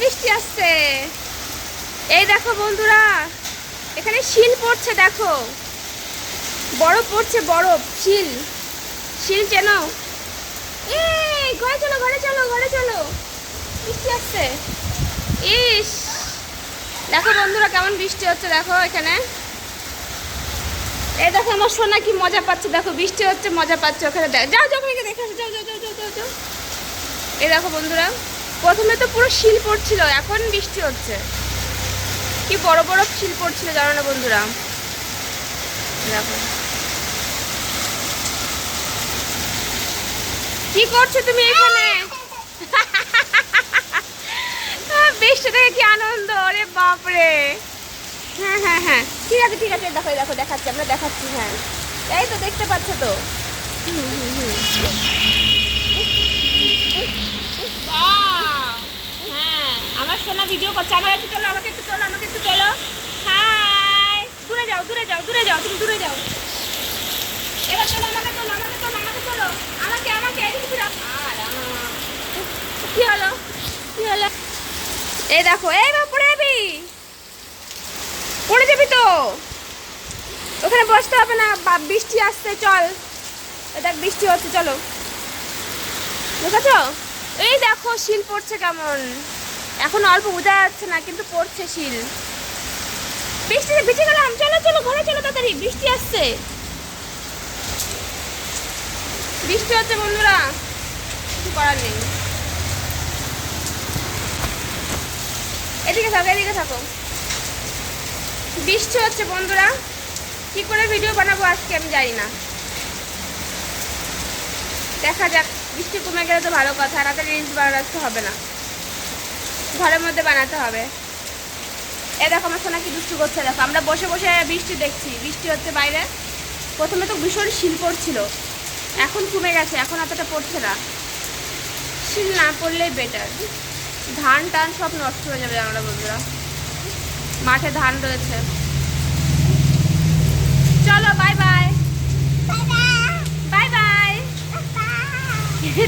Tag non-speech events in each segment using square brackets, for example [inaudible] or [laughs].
বৃষ্টি আসছে। এই দেখো বন্ধুরা, এখানে শিল পড়ছে, দেখো। বরফ পড়ছে, বরফ, শিল। শিল চেন? এই, ঘরে চলো ঘরে চলো ঘরে চলো। বৃষ্টি আসছে। ইস। দেখো বন্ধুরা, কেমন বৃষ্টি হচ্ছে, দেখো এখানে। এই দেখো, আমার সোনা কি মজা পাচ্ছে, দেখো, বৃষ্টি হচ্ছে, মজা পাচ্ছে, ওখানে দেখ যাও যাও দেখে যাও যাও যাও যাও যাও। এই দেখো বন্ধুরা। প্রথমে তো পুরো শিল পড়ছিল এখন বৃষ্টি হচ্ছে। কি বড় বড় শিল পড়ছিল জানো না বন্ধুরা? দেখো। কি করছ তুমি এখানে? [laughs] বৃষ্টি দেখে কি আনন্দ রে বাপরে। হ্যাঁ হ্যাঁ হ্যাঁ। ঠিক আছে ঠিক আছে দেখো দেখো দেখাচ্ছি আমরা দেখাচ্ছি হ্যাঁ। এই তো দেখতে পাচ্ছ তো। হুম, হুম, হুম। বাহ! হ্যাঁ আমার সোনা ভিডিও করছে। আমার একটু চলো, আমাকে একটু চলো, আমাকে একটু চলো। হাই দূরে যাও দূরে যাও দূরে যাও, তুমি দূরে যাও। এবার চলো, আমাকে চলো আমাকে চলো আমাকে চলো। আমাকে আমাকে কি হলো? কি হলো? এই দেখো, এই বা পড়ে যাবি? পড়ে যাবি তো? ওখানে বসতে হবে না বৃষ্টি আসছে, চল। এ দেখ বৃষ্টি হচ্ছে, চলো। বুঝেছ এই দেখো, শিল পড়ছে কেমন। এখন অল্প বোঝা যাচ্ছে না, কিন্তু পড়ছে শিল। বৃষ্টিতে ভিজে গেলাম চলো চলো, ঘরে চলো তাড়াতাড়ি, বৃষ্টি আসছে। বৃষ্টি হচ্ছে বন্ধুরা, কিছু করার নেই। এদিকে থাকো এদিকে থাকো। বৃষ্টি হচ্ছে বন্ধুরা, কি করে ভিডিও বানাবো আজকে আমি জানি না। দেখা যাক, বৃষ্টি কমে গেলে তো ভালো কথা রাতে রিলস বানাতে হবে না। ঘরের মধ্যে বানাতে হবে। এ দেখো আমার সোনা কি দুষ্টু করছে দেখো। আমরা বসে বসে বৃষ্টি দেখছি। বৃষ্টি হচ্ছে বাইরে। প্রথমে তো ভীষণ শিল পড়ছিল। এখন কমে গেছে এখন এতটা পড়ছে না। শিল না পড়লেই বেটার ধান টান সব নষ্ট হয়ে যাবে আমরা বন্ধুরা। মাঠে ধান রয়েছে। চলো bye bye bye bye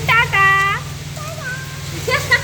tata. [laughs]